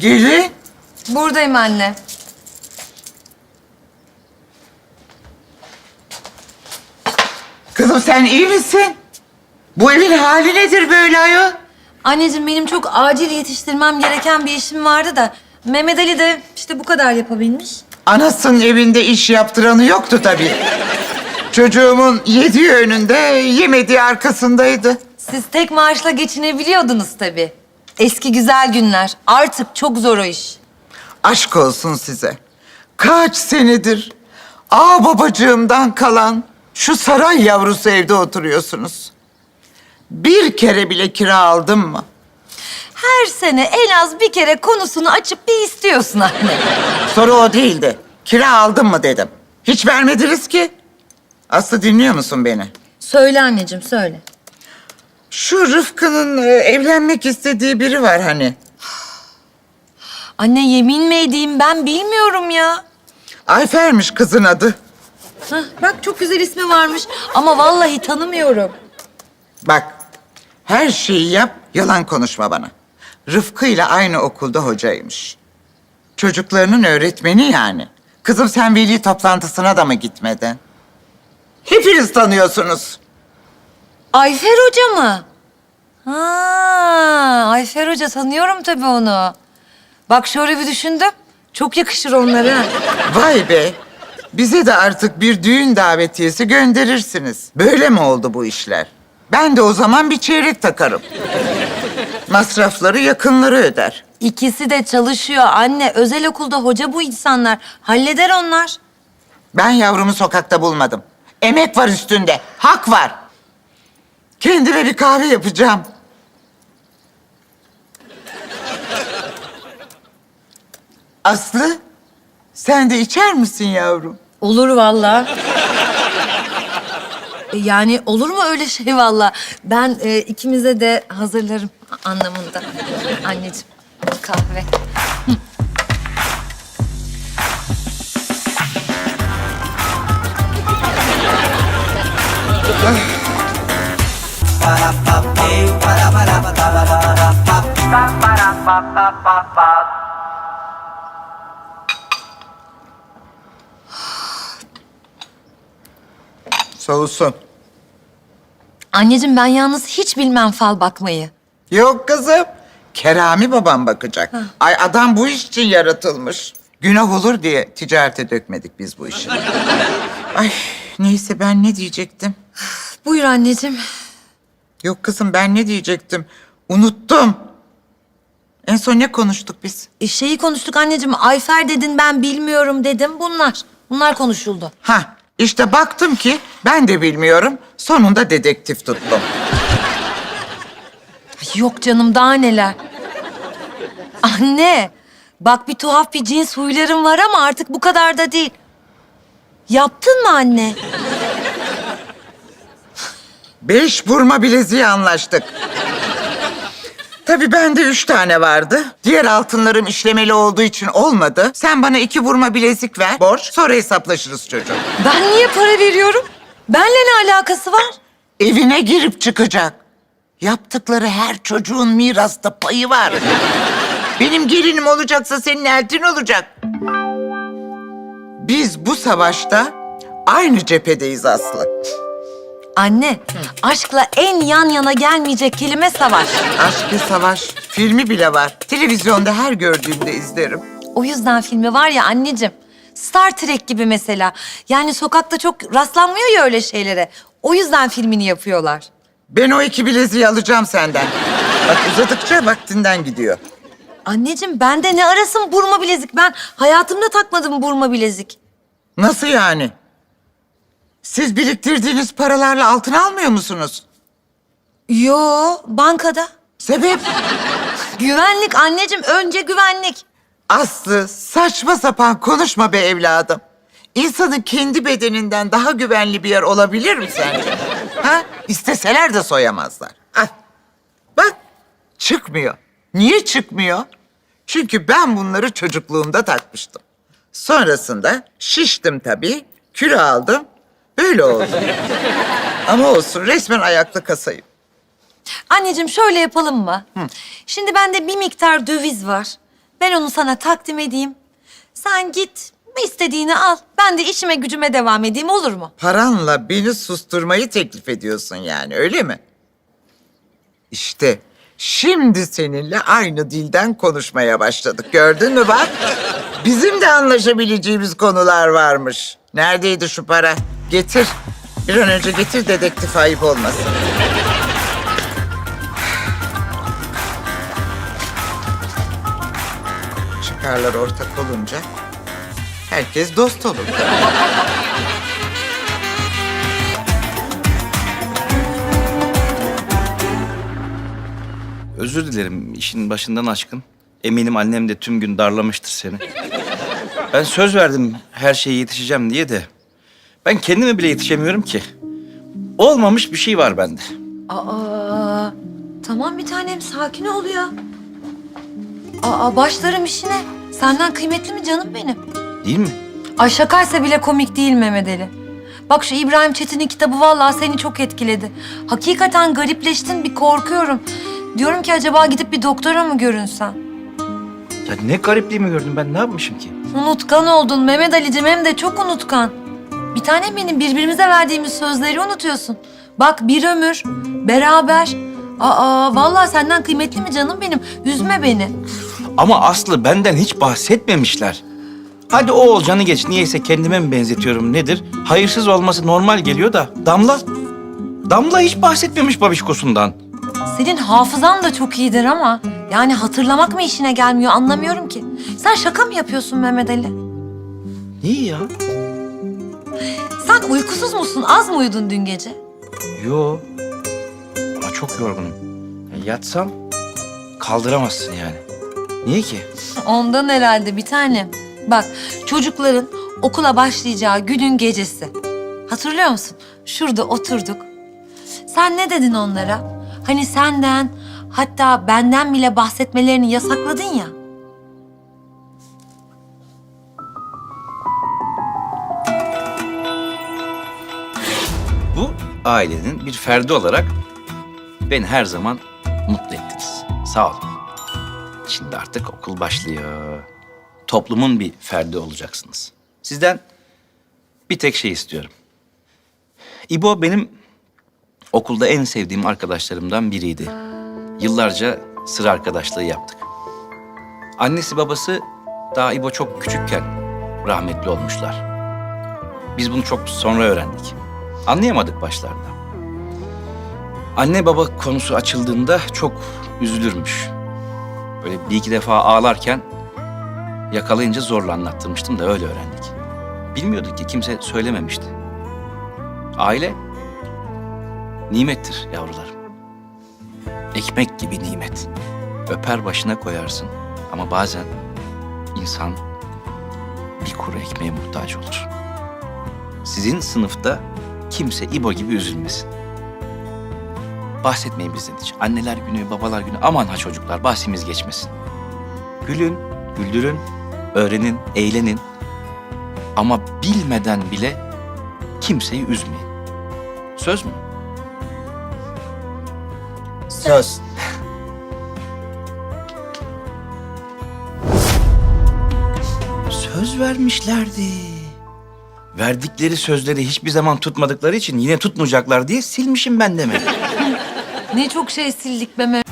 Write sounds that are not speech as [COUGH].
Gelin. Buradayım anne. Kızım sen iyi misin? Bu evin hali nedir böyle ayol? Anneciğim benim çok acil yetiştirmem gereken bir işim vardı da... Mehmet Ali de işte bu kadar yapabilmiş. Anasının evinde iş yaptıranı yoktu tabii. Çocuğumun yediği önünde, yemediği arkasındaydı. Siz tek maaşla geçinebiliyordunuz tabii. Eski güzel günler. Artık çok zor o iş. Aşk olsun size. Kaç senedir ağ babacığımdan kalan şu saray yavrusu evde oturuyorsunuz. Bir kere bile kira aldım mı? Her sene en az bir kere konusunu açıp bir istiyorsun anne. Soru o değildi. Kira aldın mı dedim. Hiç vermediniz ki. Aslı dinliyor musun beni? Söyle anneciğim söyle. Şu Rıfkı'nın e, evlenmek istediği biri var hani. Anne yemin mi edeyim ben bilmiyorum ya. Ayfer'miş kızın adı. Hah, bak çok güzel ismi varmış ama vallahi tanımıyorum. Bak, her şeyi yap, yalan konuşma bana. Rıfkı ile aynı okulda hocaymış. Çocuklarının öğretmeni yani. Kızım sen veli toplantısına da mı gitmedin? Hepiniz tanıyorsunuz. Ayfer Hoca mı? Ha, Ayfer Hoca tanıyorum tabii onu. Bak şöyle bir düşündüm. Çok yakışır onlara. Vay be. Bize de artık bir düğün davetiyesi gönderirsiniz. Böyle mi oldu bu işler? Ben de o zaman bir çeyrek takarım. Masrafları yakınları öder. İkisi de çalışıyor anne. Özel okulda hoca bu insanlar. Halleder onlar. Ben yavrumu sokakta bulmadım. Emek var üstünde, hak var. Kendime bir kahve yapacağım. Aslı, sen de içer misin yavrum? Olur vallahi. E, Yani olur mu öyle şey vallahi? Ben e, ikimize de hazırlarım anlamında. Anneciğim kahve. Soğusun. Anneciğim ben yalnız hiç bilmem fal bakmayı. Yok kızım. Kerami babam bakacak. Ay adam bu iş için yaratılmış. Günah olur diye ticarete dökmedik biz bu işi. [LAUGHS] Ay neyse ben ne diyecektim? Buyur anneciğim. Yok kızım ben ne diyecektim? Unuttum. En son ne konuştuk biz? E, şeyi konuştuk anneciğim. Ayfer dedin ben bilmiyorum dedim. Bunlar. Bunlar konuşuldu. Ha işte baktım ki ben de bilmiyorum. Sonunda dedektif tuttum. Ay, Yok canım daha neler. Anne. Bak bir tuhaf bir cins huylarım var ama artık bu kadar da değil. Yaptın mı anne? Beş vurma bileziği anlaştık. Tabii bende üç tane vardı. Diğer altınlarım işlemeli olduğu için olmadı. Sen bana iki vurma bilezik ver, borç. Sonra hesaplaşırız çocuğum. Ben niye para veriyorum? Benle ne alakası var? Evine girip çıkacak. Yaptıkları her çocuğun mirasta payı var. Benim gelinim olacaksa senin eltin olacak. Biz bu savaşta aynı cephedeyiz Aslı. Anne, aşkla en yan yana gelmeyecek kelime savaş. Aşk ve Savaş filmi bile var. Televizyonda her gördüğümde izlerim. O yüzden filmi var ya anneciğim. Star Trek gibi mesela. Yani sokakta çok rastlanmıyor ya öyle şeylere. O yüzden filmini yapıyorlar. Ben o iki bileziği alacağım senden. Bak uzadıkça vaktinden gidiyor. Anneciğim bende ne arasın burma bilezik? Ben hayatımda takmadım burma bilezik. Nasıl yani? Siz biriktirdiğiniz paralarla altın almıyor musunuz? Yo, bankada. Sebep? Güvenlik anneciğim, önce güvenlik. Aslı saçma sapan konuşma be evladım. İnsanın kendi bedeninden daha güvenli bir yer olabilir mi sence? Ha? İsteseler de soyamazlar. Ah. Bak çıkmıyor. Niye çıkmıyor? Çünkü ben bunları çocukluğumda takmıştım. Sonrasında şiştim tabii, kilo aldım. Böyle oldu. Ama olsun resmen ayakta kasayım. Anneciğim şöyle yapalım mı? Şimdi bende bir miktar döviz var. Ben onu sana takdim edeyim. Sen git istediğini al. Ben de işime gücüme devam edeyim olur mu? Paranla beni susturmayı teklif ediyorsun yani öyle mi? İşte şimdi seninle aynı dilden konuşmaya başladık. Gördün mü bak? Bizim de anlaşabileceğimiz konular varmış. Neredeydi şu para? Getir. Bir an önce getir dedektif ayıp olmasın. Çıkarlar ortak olunca herkes dost olur. Özür dilerim işin başından aşkın. Eminim annem de tüm gün darlamıştır seni. Ben söz verdim her şeye yetişeceğim diye de. Ben kendime bile yetişemiyorum ki. Olmamış bir şey var bende. Aa, tamam bir tanem sakin ol ya. Aa, başlarım işine. Senden kıymetli mi canım benim? Değil mi? Ay şakaysa bile komik değil Mehmet Ali. Bak şu İbrahim Çetin'in kitabı vallahi seni çok etkiledi. Hakikaten garipleştin bir korkuyorum. Diyorum ki acaba gidip bir doktora mı görünsen? Ya ne garipliğimi gördüm ben ne yapmışım ki? Unutkan oldun Mehmet Ali'cim hem de çok unutkan. Bir tanem benim birbirimize verdiğimiz sözleri unutuyorsun. Bak bir ömür, beraber. Aa vallahi senden kıymetli mi canım benim? Üzme beni. Ama Aslı benden hiç bahsetmemişler. Hadi o olcanı geç. Niyeyse kendime mi benzetiyorum nedir? Hayırsız olması normal geliyor da Damla... Damla hiç bahsetmemiş babişkosundan. Senin hafızan da çok iyidir ama yani hatırlamak mı işine gelmiyor anlamıyorum ki. Sen şaka mı yapıyorsun Mehmet Ali? Niye ya? Sen uykusuz musun? Az mı uyudun dün gece? Yo. Ama çok yorgunum. Ya yatsam kaldıramazsın yani. Niye ki? Ondan herhalde bir tanem. Bak çocukların okula başlayacağı günün gecesi. Hatırlıyor musun? Şurada oturduk. Sen ne dedin onlara? Hani senden hatta benden bile bahsetmelerini yasakladın ya. Ailenin bir ferdi olarak beni her zaman mutlu ettiniz. Sağ olun. Şimdi artık okul başlıyor. Toplumun bir ferdi olacaksınız. Sizden bir tek şey istiyorum. İbo benim okulda en sevdiğim arkadaşlarımdan biriydi. Yıllarca sıra arkadaşlığı yaptık. Annesi babası daha İbo çok küçükken rahmetli olmuşlar. Biz bunu çok sonra öğrendik. Anlayamadık başlarda. Anne baba konusu açıldığında çok üzülürmüş. Böyle bir iki defa ağlarken yakalayınca zorla anlattırmıştım da öyle öğrendik. Bilmiyorduk ki kimse söylememişti. Aile nimettir yavrularım. Ekmek gibi nimet. Öper başına koyarsın ama bazen insan bir kuru ekmeğe muhtaç olur. Sizin sınıfta kimse İbo gibi üzülmesin. Bahsetmeyin bizden hiç. Anneler günü, babalar günü aman ha çocuklar bahsimiz geçmesin. Gülün, güldürün, öğrenin, eğlenin. Ama bilmeden bile kimseyi üzmeyin. Söz mü? Söz. Söz vermişlerdi. Verdikleri sözleri hiçbir zaman tutmadıkları için yine tutmayacaklar diye silmişim ben demek. [LAUGHS] Ne çok şey sildik be